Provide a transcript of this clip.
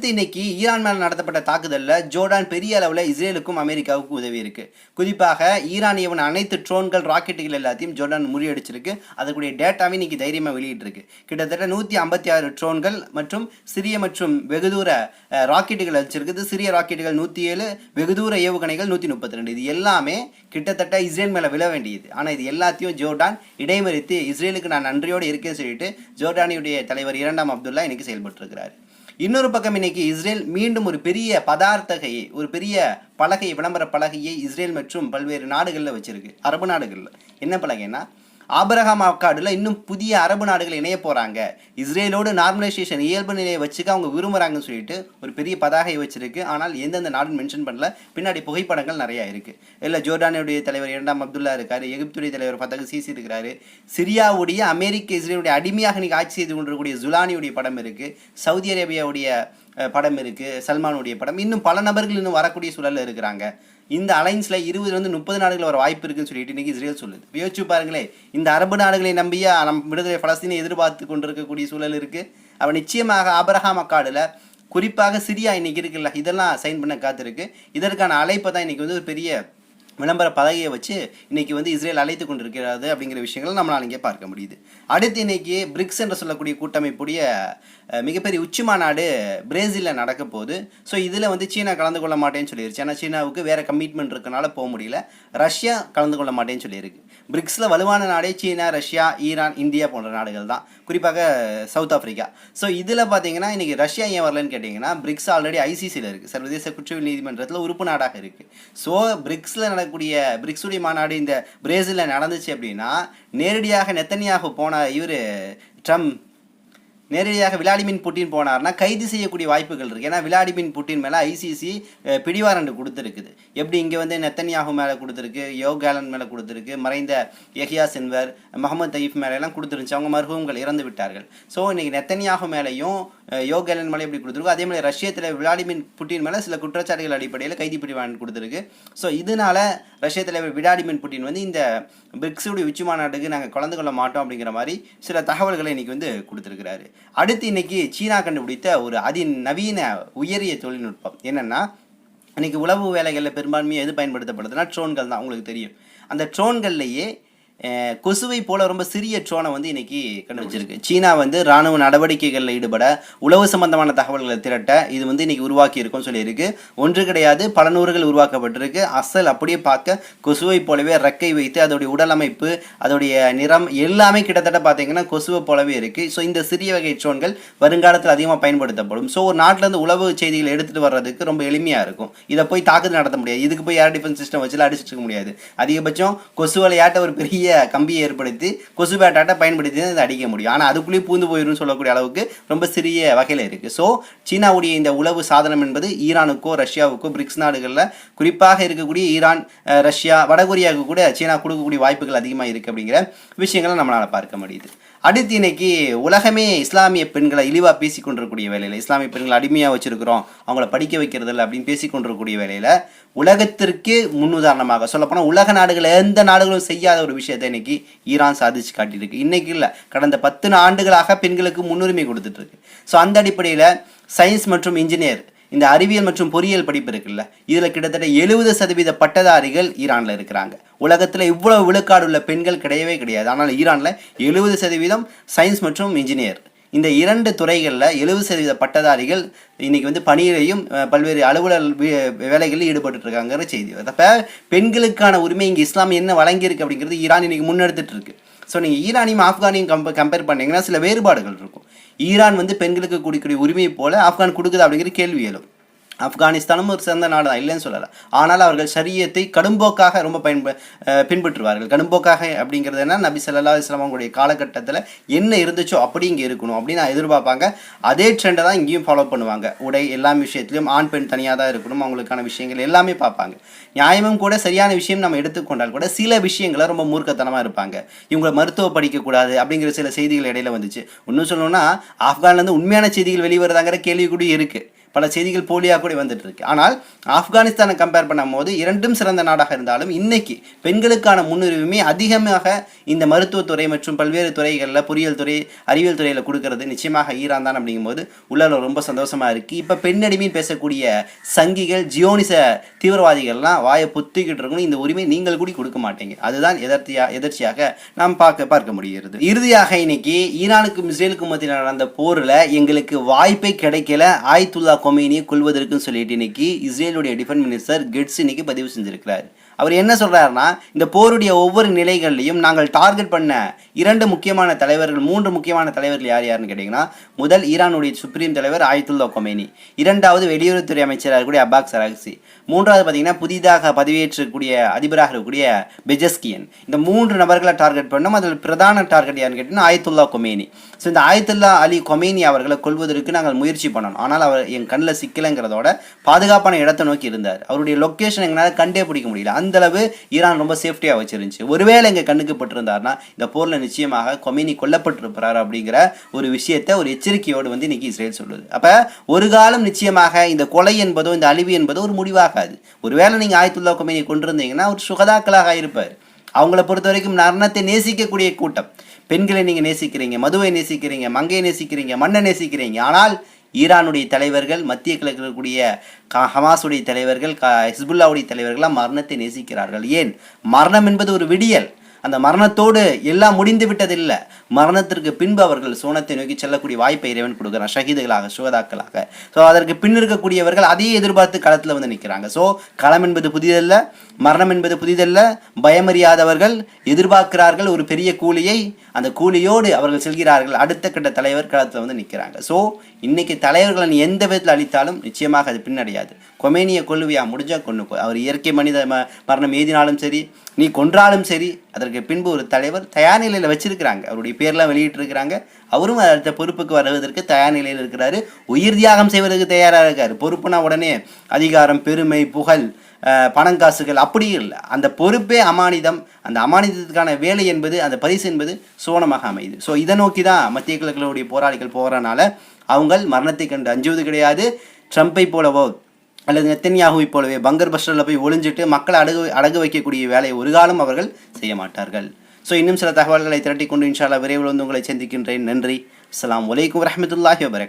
அடுத்து இன்னைக்கு ஈரான் மேல் நடத்தப்பட்ட தாக்குதலில் ஜோர்டான் பெரிய அளவில் இஸ்ரேலுக்கும் அமெரிக்காவுக்கும் உதவி இருக்கு. குறிப்பாக ஈரான் ஏவன அனைத்து ட்ரோன்கள் ராக்கெட்டுகள் எல்லாத்தையும் ஜோர்டான் முறியடிச்சிருக்கு. அதுக்குடைய டேட்டாவை இன்னைக்கு தைரியமாக வெளியிட்டிருக்கு. கிட்டத்தட்ட நூற்றி ஐம்பத்தி ஆறு ட்ரோன்கள் மற்றும் சிறிய மற்றும் வெகுதூர ராக்கெட்டுகள் வச்சிருக்குது சிறிய ராக்கெட்டுகள் நூற்றி ஏழு வெகுதூர ஏவுகணைகள் நூற்றி முப்பத்தி ரெண்டு. இது எல்லாமே கிட்டத்தட்ட இஸ்ரேல் மேலே விழ வேண்டியது. ஆனால் இது எல்லாத்தையும் ஜோர்டான் இடைமறித்து இஸ்ரேலுக்கு நான் நன்றியோடு இருக்கேன்னு சொல்லிட்டு ஜோர்டானியுடைய தலைவர் இரண்டாம் அப்துல்லா இன்னைக்கு செயல்பட்டு இருக்கிறார் இன்னொரு பக்கம் இன்னைக்கு இஸ்ரேல் மீண்டும் ஒரு பெரிய பதார்த்தகையை ஒரு பெரிய பலகை விளம்பர பலகையை இஸ்ரேல் மற்றும் பல்வேறு நாடுகளில் வச்சிருக்கு. அரபு நாடுகளில். என்ன பலகைன்னா ஆபரகாம் ஆக்காடுல இன்னும் புதிய அரபு நாடுகள் இணைய போகிறாங்க இஸ்ரேலோடு நார்மலைசேஷன் இயல்பு நிலையை வச்சுக்க அவங்க விரும்புகிறாங்கன்னு சொல்லிட்டு ஒரு பெரிய பதாகை வச்சிருக்கு. ஆனால் எந்தெந்த நாடுன்னு மென்ஷன் பண்ணல. பின்னாடி புகைப்படங்கள் நிறைய இருக்குது இல்லை ஜோர்டானுடைய தலைவர் இரண்டாம் அப்துல்லா இருக்கார் எகிப்துடைய தலைவர் ஃபத்தகு சிசி இருக்கிறாரு. சிரியாவுடைய அமெரிக்க இஸ்ரேலுடைய அடிமையாக நீங்கள் ஆட்சி செய்து கொண்டிருக்கக்கூடிய ஜுலானியுடைய படம் இருக்குது சவுதி அரேபியாவுடைய படம் இருக்குது சல்மானுடைய படம். இன்னும் பல நபர்கள் இன்னும் வரக்கூடிய சூழலில் இருக்கிறாங்க. இந்த அலைன்ஸில் இருபதுலேருந்து முப்பது நாடுகள் வர வாய்ப்பு இருக்குன்னு சொல்லிட்டு இன்னைக்கு இஸ்ரேல் சொல்லுது. யோசிச்சு பாருங்களேன் இந்த அரபு நாடுகளை நம்பியா நம் விடுதலை பலஸ்தீனை எதிர்பார்த்து கொண்டிருக்கக்கூடிய சூழல் இருக்குது அவன் நிச்சயமாக ஆபரகாம் அக்காடுல குறிப்பாக சிரியா இன்றைக்கி இருக்குல்ல இதெல்லாம் சைன் பண்ண காத்திருக்கு. இதற்கான அழைப்பை தான் இன்றைக்கி வந்து ஒரு பெரிய விளம்பர பலகையை வச்சு இன்றைக்கி வந்து இஸ்ரேல் அழைத்து கொண்டிருக்கிறது அப்படிங்கிற விஷயங்களை நம்மளால் இங்கே பார்க்க முடியுது. அடுத்து இன்றைக்கி பிரிக்ஸ் என்று சொல்லக்கூடிய கூட்டமைப்புடைய மிகப்பெரிய உச்சி மாநாடு பிரேசிலில் நடக்க போகுது. ஸோ இதில் வந்து சீனா கலந்து கொள்ள மாட்டேன்னு சொல்லிடுச்சு ஏன்னா சீனாவுக்கு வேறு கமிட்மெண்ட் இருக்கனால போக முடியல. ரஷ்யா கலந்து கொள்ள மாட்டேன்னு சொல்லியிருக்கு. பிரிக்ஸில் வலுவான நாடே சீனா ரஷ்யா ஈரான் இந்தியா போன்ற நாடுகள் தான். குறிப்பாக சவுத் ஆஃப்ரிக்கா ஸோ இதில் பார்த்தீங்கன்னா இன்றைக்கி ரஷ்யா ஏன் வரலன்னு கேட்டிங்கன்னா பிரிக்ஸ் ஆல்ரெடி ஐசிசியில் இருக்குது சர்வதேச குற்றவியல் நீதிமன்றத்தில் உறுப்பு நாடாக இருக்குது ஸோ பிரிக்ஸில் நடக்கக்கூடிய பிரிக்ஸுடி மாநாடு இந்த பிரேசிலில் நடந்துச்சு அப்படின்னா நேரடியாக நெத்தனியாக போன இவர் ட்ரம்ப் நேரடியாக விளாடிமின் புட்டின் போனார்னா கைது செய்யக்கூடிய வாய்ப்புகள் இருக்குது ஏன்னா விளாடிமின் புட்டின் மேலே ஐசிசி பிடிவாரண்டு கொடுத்துருக்குது. எப்படி இங்கே வந்து நெத்தன்யாகு மேலே கொடுத்துருக்கு யோ கேலன் மேலே கொடுத்துருக்கு மறைந்த யஹியா சென்வர் முகமது தைஃப் மேலே எல்லாம் கொடுத்துருந்துச்சு. அவங்க மருகவங்கள் இறந்து விட்டார்கள். ஸோ இன்றைக்கி நெத்தன்யாகு மேலேயும் யோகேலன் யோ மேலே எப்படி கொடுத்துருக்கோ அதே மாதிரி ரஷ்யத்தில் விளாடிமின் புட்டின் மேலே சில குற்றச்சாட்டுகள் அடிப்படையில் கைதி பிடிவாரண்டு கொடுத்துருக்கு. ஸோ இதனால ரஷ்ய தலைவர் விளாடிமிர் புட்டின் வந்து இந்த பிரிக்ஸுடைய உச்சி மாநாட்டுக்கு நாங்கள் கலந்து கொள்ள மாட்டோம் அப்படிங்கிற மாதிரி சில தகவல்களை இன்றைக்கி வந்து கொடுத்துருக்கிறாரு. அடுத்து இன்னைக்கு சீனா கண்டுபிடித்த ஒரு அதிநவீன உயரிய தொழில்நுட்பம். என்னென்னா இன்றைக்கி உளவு வேலைகளில் பெரும்பான்மையாக எது பயன்படுத்தப்படுதுன்னா ட்ரோன்கள் தான். உங்களுக்கு தெரியும். அந்த ட்ரோன்கள்லையே கொசுவை போல ரொம்ப சிறிய ட்ரோனை வந்து இன்னைக்கு கண்டுபிடிச்சிருக்கு. சீனா வந்து ராணுவ நடவடிக்கைகளில் ஈடுபட உளவு சம்பந்தமான தகவல்களை திரட்ட இது வந்து இன்னைக்கு உருவாக்கி இருக்கும்னு சொல்லியிருக்கு. ஒன்று கிடையாது பல நூறுகள் உருவாக்கப்பட்டிருக்கு. அசல் அப்படியே பார்க்க கொசுவை போலவே ரெக்கை வைத்து அதோடைய உடல் அமைப்பு அதோடைய நிறம் எல்லாமே கிட்டத்தட்ட பார்த்தீங்கன்னா கொசுவை போலவே இருக்கு. ஸோ இந்த சிறிய வகை ட்ரோன்கள் வருங்காலத்தில் அதிகமாக பயன்படுத்தப்படும். ஸோ ஒரு நாட்டிலேருந்து உளவு செய்திகளை எடுத்துகிட்டு வர்றதுக்கு ரொம்ப எளிமையாக இருக்கும். இதை போய் தாக்குதல் நடத்த முடியாது. இதுக்கு போய் ஏர் டிஃபென்ஸ் சிஸ்டம் வச்சுலாம் அடிச்சிட்டு இருக்க முடியாது. அதிகபட்சம் கொசுவலையாட்ட ஒரு பெரிய கம்பியை ஏற்படுத்தி கொசு பேட்டாட்டை பயன்படுத்தி தான் இதை அடிக்க முடியும். ஆனால் அதுக்குள்ளேயே பூந்து போயிடும்னு சொல்லக்கூடிய அளவுக்கு ரொம்ப சிறிய வகையில் இருக்கு. ஸோ சீனாவுடைய இந்த உளவு சாதனம் என்பது ஈரானுக்கோ ரஷ்யாவுக்கோ பிரிக்ஸ் நாடுகளில் குறிப்பாக இருக்கக்கூடிய ஈரான் ரஷ்யா வடகொரியாவுக்கு கூட சீனா கொடுக்கக்கூடிய வாய்ப்புகள் அதிகமாக இருக்குது அப்படிங்கிற விஷயங்களை நம்மளால் பார்க்க முடியுது. அடுத்து இன்னைக்கு உலகமே இஸ்லாமிய பெண்களை இழிவாக பேசி கொண்டிருக்கக்கூடிய வேலையில் இஸ்லாமிய பெண்களை அடிமையாக வச்சுருக்கிறோம் அவங்கள படிக்க வைக்கிறது இல்லை அப்படின்னு பேசி கொண்டிருக்கக்கூடிய வேலையில் உலகத்திற்கு முன்னுதாரணமாக சொல்லப்போனால் உலக நாடுகள் எந்த நாடுகளும் செய்யாத ஒரு விஷயத்தை இன்னைக்கு ஈரான் சாதிச்சு காட்டியிருக்கு. இன்றைக்கி இல்லை கடந்த பத்து ஆண்டுகளாக பெண்களுக்கு முன்னுரிமை கொடுத்துட்ருக்கு ஸோ அந்த அடிப்படையில் சயின்ஸ் மற்றும் இன்ஜினியர் இந்த அறிவியல் மற்றும் பொறியியல் படிப்பு இருக்குல்ல இதில் கிட்டத்தட்ட எழுபது சதவீத பட்டதாரிகள் ஈரானில் இருக்கிறாங்க. உலகத்தில் இவ்வளோ விழுக்காடு உள்ள பெண்கள் கிடையவே கிடையாது. ஆனால் ஈரானில் எழுபது சதவீதம் சயின்ஸ் மற்றும் இன்ஜினியர். இந்த இரண்டு துறைகளில் எழுபது சதவீத பட்டதாரிகள் இன்றைக்கி வந்து பணியிலையும் பல்வேறு அலுவலர் வே- வேலைகளில் ஈடுபட்டுருக்காங்கிற செய்தி அப்போ பெண்களுக்கான உரிமை இங்கே இஸ்லாம் என்ன வழங்கியிருக்கு அப்படிங்கிறது ஈரான் இன்னைக்கு முன்னெடுத்துட்டு இருக்கு. ஸோ நீங்கள் ஈரானையும் ஆப்கானியும் கம்ப கம்பேர் பண்ணிங்கன்னா சில வேறுபாடுகள் இருக்கும். ஈரான் வந்து பெண்களுக்கு கொடுக்கக்கூடிய உரிமையை போல ஆப்கான் கொடுக்குது அப்படிங்கிற கேள்வி எழும். ஆப்கானிஸ்தானும் ஒரு சிறந்த நாடு தான் இல்லைன்னு சொல்லலை. ஆனால் அவர்கள் சரியத்தை கடும்போக்காக ரொம்ப பயன்ப பின்பற்றுவார்கள். கடும்போக்காக அப்படிங்கிறது என்ன? நபி சல்லா அலைஹி அவங்களுடைய காலகட்டத்தில் என்ன இருந்துச்சோ அப்படி இங்கே இருக்கணும் அப்படின்னு நான் எதிர்பார்ப்பாங்க. அதே ட்ரெண்டை தான் இங்கேயும் ஃபாலோ பண்ணுவாங்க. உடை எல்லா விஷயத்துலையும் ஆண் பெண் தனியாக தான் இருக்கணும். அவங்களுக்கான விஷயங்கள் எல்லாமே பார்ப்பாங்க. நியாயமும் கூட சரியான விஷயம் நம்ம எடுத்துக்கொண்டால் கூட சில விஷயங்களை ரொம்ப மூர்க்கத்தனமாக இருப்பாங்க. இவங்களை மருத்துவ படிக்கக்கூடாது அப்படிங்கிற சில செய்திகள் இடையில வந்துச்சு. இன்னும் சொல்லணும்னா ஆப்கான்லேருந்து உண்மையான செய்திகள் வெளிவருதாங்கிற கேள்வி கூட இருக்குது பல செய்திகள் போலியாக கூட வந்துட்டு இருக்கு ஆனால் ஆப்கானிஸ்தானை கம்பேர் பண்ணும்போது இரண்டும் சிறந்த நாடாக இருந்தாலும் இன்னைக்கு பெண்களுக்கான முன்னுரிமை அதிகமாக இந்த மருத்துவத்துறை மற்றும் பல்வேறு துறைகளில் பொறியியல் துறை அறிவியல் துறையில் கொடுக்கறது. நிச்சயமாக ஈரான் தான் அப்படிங்கும்போது உள்ள ரொம்ப சந்தோஷமா இருக்கு. இப்போ பெண்ணடிமைன்னு பேசக்கூடிய சங்கிகள் ஜியோனிச தீவிரவாதிகள்லாம் வாயை புத்திக்கிட்டு இருக்கணும். இந்த உரிமை நீங்கள் கூட கொடுக்க மாட்டீங்க. அதுதான் எதர்த்தியா எதிர்ச்சியாக நாம் பார்க்க பார்க்க முடிகிறது. இறுதியாக இன்னைக்கு ஈரானுக்கும் இஸ்ரேலுக்கும் மத்தியில் நடந்த போரில் எங்களுக்கு வாய்ப்பே கிடைக்கல. ஆயத்துல்லா கொமேனியை கொள்வதற்குன்னு சொல்லிட்டு இன்னைக்கு இஸ்ரேலுடைய டிஃபென்ஸ் மினிஸ்டர் கெட்ஸ் இன்னைக்கு பதிவு செஞ்சிருக்கிறார். அவர் என்ன சொல்கிறாருன்னா இந்த போருடைய ஒவ்வொரு நிலைகள்லையும் நாங்கள் டார்கெட் பண்ண இரண்டு முக்கியமான தலைவர்கள் மூன்று முக்கியமான தலைவர்கள் யார் யாருன்னு கேட்டிங்கன்னா முதல் ஈரானுடைய சுப்ரீம் தலைவர் ஆயத்துல்லா கொமேனி இரண்டாவது வெளியுறவுத்துறை அமைச்சராக இருக்கக்கூடிய அபாக் சராக்சி மூன்றாவது பார்த்தீங்கன்னா புதிதாக பதவியேற்றக்கூடிய அதிபராக இருக்கக்கூடிய பெஜஸ்கியன். இந்த மூன்று நபர்களை டார்கெட் பண்ணோம். அதில் பிரதான டார்கெட் யாருன்னு கேட்டிங்கன்னா ஆயத்துல்லா கொமேனி ஸோ இந்த ஆயத்துல்லா அலி கொமேனி அவர்களை கொள்வதற்கு நாங்கள் முயற்சி பண்ணணும். ஆனால் அவர் என் கண்ணில் சிக்கலைங்கிறதோட பாதுகாப்பான இடத்தை நோக்கி இருந்தார். அவருடைய லொக்கேஷன் எங்களால் கண்டே பிடிக்க முடியல. அந்த அளவு ஈரான் ரொம்ப சேஃப்டியாக வச்சிருந்துச்சு. ஒருவேளை எங்கள் கண்ணுக்கு பட்டிருந்தாருன்னா இந்த போரில் நிச்சயமாக கொமினி கொல்லப்பட்டிருப்பார் அப்படிங்கிற ஒரு விஷயத்தை ஒரு எச்சரிக்கையோடு வந்து இன்னைக்கு இஸ்ரேல் சொல்லுது. அப்போ ஒரு காலம் நிச்சயமாக இந்த கொலை என்பதோ இந்த அழிவு என்பதோ ஒரு முடிவாகாது. ஒருவேளை நீங்கள் ஆயத்துல்லா கொமேனி கொண்டிருந்தீங்கன்னா ஒரு சுகதாக்களாக இருப்பார். அவங்கள பொறுத்த வரைக்கும் நரணத்தை நேசிக்கக்கூடிய கூட்டம். பெண்களை நீங்கள் நேசிக்கிறீங்க மதுவை நேசிக்கிறீங்க மங்கையை நேசிக்கிறீங்க மண்ணை நேசிக்கிறீங்க. ஆனால் ஈரானுடைய தலைவர்கள் மத்திய கிழக்கில் இருக்கக்கூடிய க ஹமாஸுடைய தலைவர்கள் க ஹிஸ்புல்லாவுடைய தலைவர்கள்லாம் மரணத்தை நேசிக்கிறார்கள். ஏன்? மரணம் என்பது ஒரு விடியல். அந்த மரணத்தோடு எல்லாம் முடிந்து விட்டதில்லை. மரணத்திற்கு பின்பு அவர்கள் சோனத்தை நோக்கி செல்லக்கூடிய வாய்ப்பை இறைவன் கொடுக்குறான். ஷஹீதுகளாக சுகதாக்களாக ஸோ அதற்கு பின் இருக்கக்கூடியவர்கள் அதையே எதிர்பார்த்து களத்தில் வந்து நிற்கிறாங்க. ஸோ களம் என்பது புதிதல்ல மரணம் என்பது புதிதல்ல. பயமறியாதவர்கள் எதிர்பார்க்கிறார்கள் ஒரு பெரிய கூலியை. அந்த கூலியோடு அவர்கள் செல்கிறார்கள். அடுத்த கட்ட தலைவர் களத்தில் வந்து நிற்கிறாங்க ஸோ இன்னைக்கு தலைவர்களை நீ எந்த விதத்தில் அளித்தாலும் நிச்சயமாக அது பின்னடையாது. கொமேனியை கொல்லுவியா முடிஞ்சால் கொண்டு அவர் இயற்கை மனித ம- மரணம் எழுதினாலும் சரி நீ கொன்றாலும் சரி அதற்கு பின்பு ஒரு தலைவர் தயார் நிலையில் வச்சிருக்கிறாங்க. அவருடைய பேர்லாம் வெளியிட்டிருக்கிறாங்க. அவரும் அடுத்த பொறுப்புக்கு வருவதற்கு தயார் நிலையில் இருக்கிறாரு. உயிர் தியாகம் செய்வதற்கு தயாராக இருக்கார். பொறுப்புனா உடனே அதிகாரம் பெருமை புகழ் பணம் காசுகள் அப்படி இல்லை. அந்த பொறுப்பே அமானிதம். அந்த அமானிதத்துக்கான வேலை என்பது அந்த பரிசு என்பது சோனமாக அமையுது. ஸோ இதை நோக்கி தான் மத்திய கிழக்கிலுடைய போராளிகள் போகிறனால அவங்க மரணத்தை கண்டு அஞ்சுவது கிடையாது. ட்ரம்ப்பை போலவோ அல்லது நெத்தன்யாகுவை போலவே பங்கர் பஸ்டரில் போய் ஒளிஞ்சிட்டு மக்களை அடகு அடகு வைக்கக்கூடிய வேலையை ஒரு காலம் அவர்கள் செய்ய மாட்டார்கள். ஸோ இன்னும் சில தகவல்களை திரட்டி கொண்டு இன்ஷால்லா விரைவில் வந்து உங்களை சந்திக்கின்றேன். நன்றி. அஸ்லாம் வலைக்கம் வரமத்துல்லாஹி வபரகாத்துஹு